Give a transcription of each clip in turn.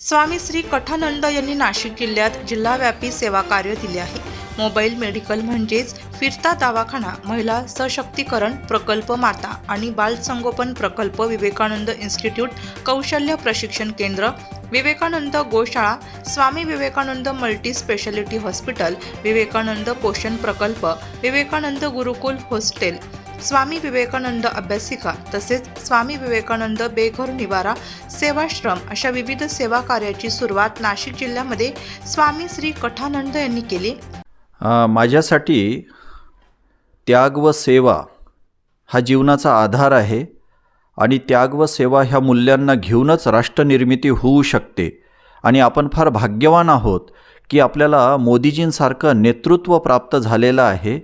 स्वामी श्री कठानंद यांनी नाशिक जिल्ह्यात जिल्हाव्यापी सेवा कार्य दिले आहे. मोबाईल मेडिकल म्हणजेच फिरता दवाखाना महिला सशक्तीकरण प्रकल्प माता आणि बालसंगोपन प्रकल्प विवेकानंद इन्स्टिट्यूट कौशल्य प्रशिक्षण केंद्र Vivekanand Goshala Swami Vivekanand multi specialty hospital Vivekanand पोषण प्रकल्प विवेकानंद गुरुकुल हॉस्टेल स्वामी विवेकानंद अभ्यासिका तसेच स्वामी विवेकानंद बेघर निवारा सेवाश्रम अशा विविध सेवा कार्याची सुरुवात नाशिक जिल्ह्यामध्ये स्वामी श्री कठानंद यांनी केली. माझ्यासाठी त्याग व सेवा हा जीवनाचा आधार आहे आणि त्याग व सेवा ह्या मूल्यांना घेऊनच राष्ट्रनिर्मिती होऊ शकते. आणि आपण फार भाग्यवान आहोत की आपल्याला मोदीजींसारखं नेतृत्व प्राप्त झालेलं आहे.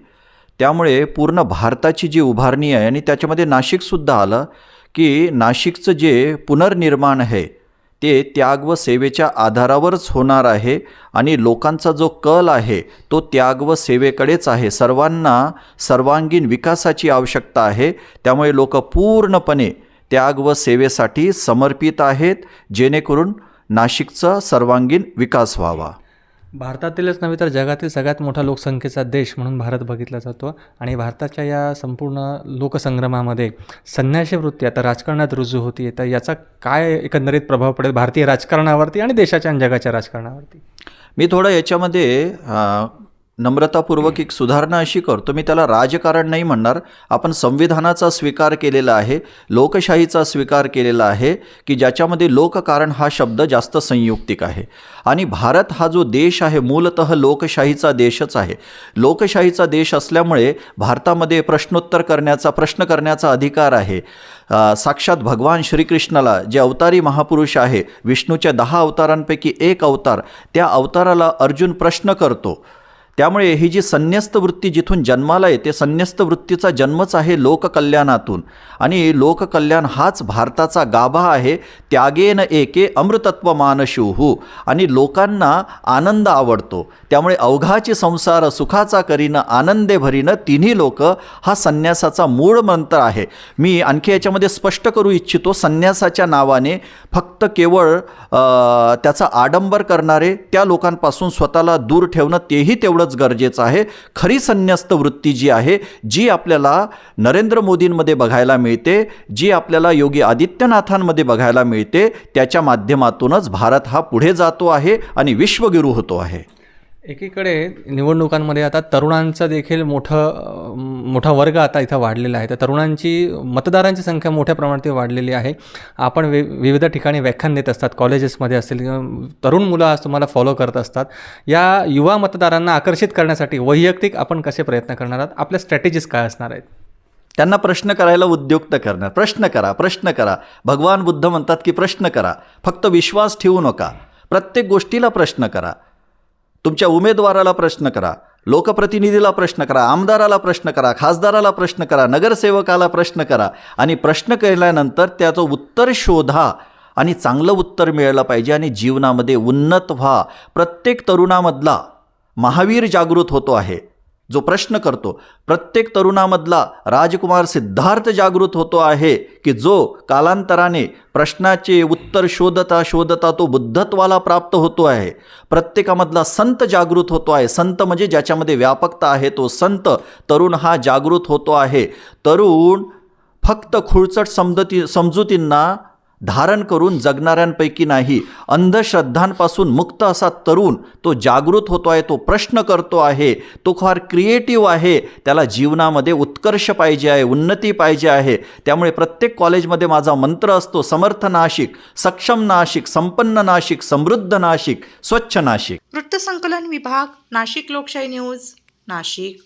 त्यामुळे पूर्ण भारताची जी उभारणी आहे आणि त्याच्यामध्ये नाशिकसुद्धा आलं की नाशिकचं जे पुनर्निर्माण आहे ते त्याग व सेवेच्या आधारावरच होणार आहे आणि लोकांचा जो कल आहे तो त्याग व सेवेकडेच आहे. सर्वांना सर्वांगीण विकासाची आवश्यकता आहे. त्यामुळे लोक पूर्णपणे त्याग व सेवेसाठी समर्पित आहेत जेणेकरून नाशिकचा सर्वांगीण विकास व्हावा. भारतातीलच नव्हे तर जगातील सगळ्यात मोठा लोकसंख्येचा देश म्हणून भारत बघितला जातो. आणि भारताच्या या संपूर्ण लोकसंग्रमामध्ये संन्यासी वृत्ती आता राजकारणात रुजू होती तर याचा काय एकंदरीत प्रभाव पडेल भारतीय राजकारणावरती आणि देशाच्या आणि जगाच्या राजकारणावरती? मी थोडं याच्यामध्ये नम्रतापूर्वक एक सुधारणा अशी करतो. मी त्याला राजकारण नाही म्हणणार. आपण संविधानाचा स्वीकार केलेला आहे लोकशाहीचा स्वीकार केलेला आहे की ज्याच्यामध्ये लोककारण हा शब्द जास्त संयुक्तिक आहे. आणि भारत हा जो देश आहे मूलतः लोकशाहीचा देशच आहे. लोकशाहीचा देश असल्यामुळे भारतामध्ये प्रश्नोत्तर करण्याचा प्रश्न करण्याचा अधिकार आहे. साक्षात भगवान श्रीकृष्णाला जे अवतारी महापुरुष आहे विष्णूच्या दहा अवतारांपैकी एक अवतार त्या अवताराला अर्जुन प्रश्न करतो. त्यामुळे ही जी संन्यस्त वृत्ती जिथून जन्माला येते संन्यस्त वृत्तीचा जन्मच आहे लोककल्याणातून. आणि लोककल्याण हाच भारताचा गाभा आहे त्यागेन एके अमृतत्व मानशुहू आणि लोकांना आनंद आवडतो. त्यामुळे अवघाची संसार सुखाचा करीन आनंदे भरीन तिन्ही लोक हा संन्यासाचा मूळ मंत्र आहे. मी आणखी याच्यामध्ये स्पष्ट करू इच्छितो संन्यासाच्या नावाने फक्त केवळ त्याचा आडंबर करणारे त्या लोकांपासून स्वतःला दूर ठेवणं तेही तेवढं तेवढंच गरजेचं आहे. खरी संन्यस्त वृत्ती जी आहे जी आपल्याला नरेंद्र मोदींमध्ये बघायला मिळते जी आपल्याला योगी आदित्यनाथांमध्ये बघायला मिळते त्याच्या माध्यमातूनच भारत हा पुढे जातो आहे आणि विश्वगुरू होतो आहे. एकीकडे निवडणुकांमध्ये आता तरुणांचं देखील मोठं मोठा वर्ग आता इथं वाढलेला आहे. तर तरुणांची मतदारांची संख्या मोठ्या प्रमाणात वाढलेली आहे. आपण वि विविध ठिकाणी व्याख्यान देत असतात कॉलेजेसमध्ये असतील किंवा तरुण मुलं आज तुम्हाला फॉलो करत असतात. या युवा मतदारांना आकर्षित करण्यासाठी वैयक्तिक आपण कसे प्रयत्न करणार आहात? आपल्या स्ट्रॅटेजीज काय असणार आहेत? त्यांना प्रश्न करायला उद्युक्त करणार. प्रश्न करा प्रश्न करा. भगवान बुद्ध म्हणतात की प्रश्न करा. फक्त विश्वास ठेवू नका. प्रत्येक गोष्टीला प्रश्न करा. तुमच्या उमेदवाराला प्रश्न करा. लोकप्रतिनिधीला प्रश्न करा आमदाराला प्रश्न करा खासदाराला प्रश्न करा नगरसेवकाला प्रश्न करा आणि प्रश्न केल्यानंतर त्याचं उत्तर शोधा आणि चांगलं उत्तर मिळालं पाहिजे आणि जीवनामध्ये उन्नत व्हा. प्रत्येक तरुणामधला महावीर जागृत होतो आहे. जो प्रश्न करतो प्रत्येक तरुणामधला राजकुमार सिद्धार्थ जागृत होतो आहे की जो कालांतराने प्रश्नाचे उत्तर शोधता शोधता तो बुद्धत्वाला प्राप्त होतो आहे. प्रत्येकामधला संत जागृत होतो आहे. संत म्हणजे ज्याच्यामध्ये व्यापकता आहे तो संत तरुण हा जागृत होतो आहे. तरुण फक्त खुळचट समजती समजुतींना धारण करून जगणाऱ्यांपैकी नाही अंधश्रद्धांपासून मुक्त असा तरुण तो जागृत होतो आहे तो प्रश्न करतो आहे तो फार क्रिएटिव्ह आहे त्याला जीवनामध्ये उत्कर्ष पाहिजे आहे उन्नती पाहिजे आहे. त्यामुळे प्रत्येक कॉलेजमध्ये माझा मंत्र असतो समर्थ नाशिक सक्षम नाशिक संपन्न नाशिक समृद्ध नाशिक स्वच्छ नाशिक. वृत्तसंकलन विभाग नाशिक लोकशाही न्यूज नाशिक.